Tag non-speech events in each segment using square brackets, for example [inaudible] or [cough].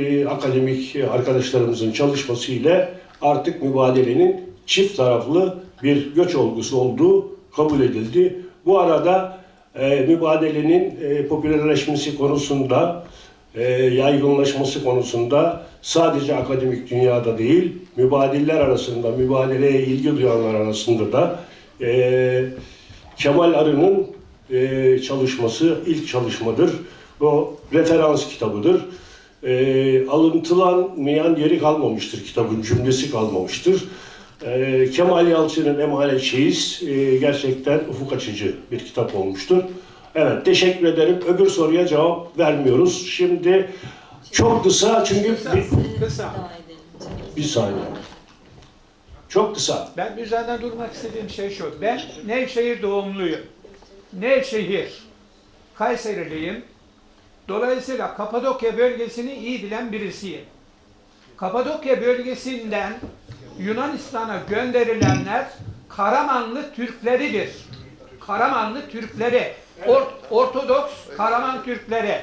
e, akademik arkadaşlarımızın çalışması ile artık mübadelenin çift taraflı bir göç olgusu olduğu kabul edildi. Bu arada e, mübadelenin e, popülerleşmesi konusunda, e, yaygınlaşması konusunda sadece akademik dünyada değil, mübadiller arasında, mübadeleye ilgi duyanlar arasında da e, Kemal Arı'nın e, çalışması ilk çalışmadır. O referans kitabıdır. E, alıntılanmayan yeri kalmamıştır kitabın, cümlesi kalmamıştır. E, Kemal Yalçın'ın Emanet Şehiz e, gerçekten ufuk açıcı bir kitap olmuştur. Evet, teşekkür ederim. Öbür soruya cevap vermiyoruz. Şimdi çok kısa çünkü bir, Kısa. bir saniye. Çok kısa. Ben üzerinde durmak istediğim şey şu. Ben Nevşehir doğumluyum. Nevşehir. Kayseriliyim. Dolayısıyla Kapadokya bölgesini iyi bilen birisiyim. Kapadokya bölgesinden Yunanistan'a gönderilenler Karamanlı Türkleridir. Karamanlı Türkleri. Or- Ortodoks Karaman Türkleri.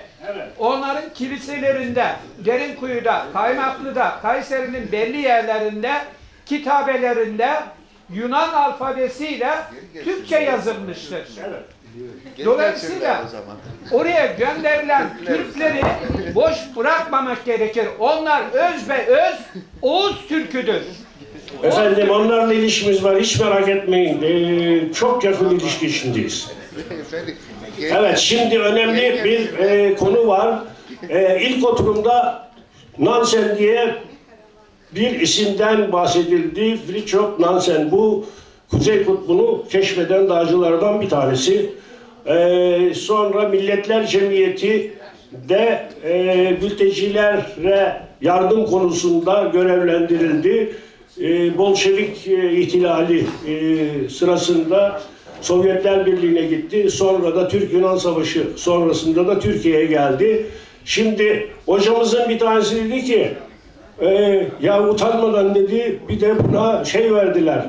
Onların kiliselerinde, Derinkuyu'da, Kaymaklı'da, Kayseri'nin belli yerlerinde, kitabelerinde Yunan alfabesiyle Türkçe yazılmıştır. Dolayısıyla oraya gönderilen [laughs] Türkleri boş bırakmamak gerekir. Onlar öz ve öz Oğuz Türküdür. Efendim onlarla ilişkimiz var. Hiç merak etmeyin. Ee, çok yakın ilişki içindeyiz. Evet şimdi önemli bir e, konu var. E, ilk oturumda Nansen diye bir isimden bahsedildi. Fritjof Nansen bu Kuzey Kutbu'nu keşfeden dağcılardan bir tanesi. E, sonra Milletler Cemiyeti de e, mültecilere yardım konusunda görevlendirildi. E, Bolşevik e, ihtilali e, sırasında Sovyetler Birliği'ne gitti. Sonra da Türk-Yunan Savaşı sonrasında da Türkiye'ye geldi. Şimdi hocamızın bir tanesi dedi ki e, ya utanmadan dedi bir de buna şey verdiler.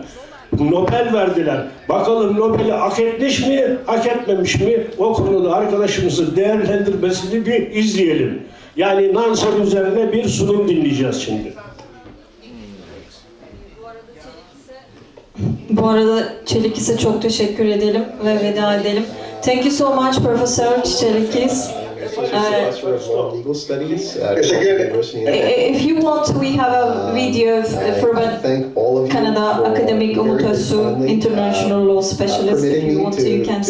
Nobel verdiler. Bakalım Nobel'i hak etmiş mi, hak etmemiş mi? O konuda arkadaşımızın değerlendirmesini bir izleyelim. Yani Nansen üzerine bir sunum dinleyeceğiz şimdi. Bu arada Çelikis'e çok teşekkür edelim ve veda edelim. Thank you so much Professor Çelikis. Uh, if you want, we have a video for I uh, International Law Specialist. If you want to, you can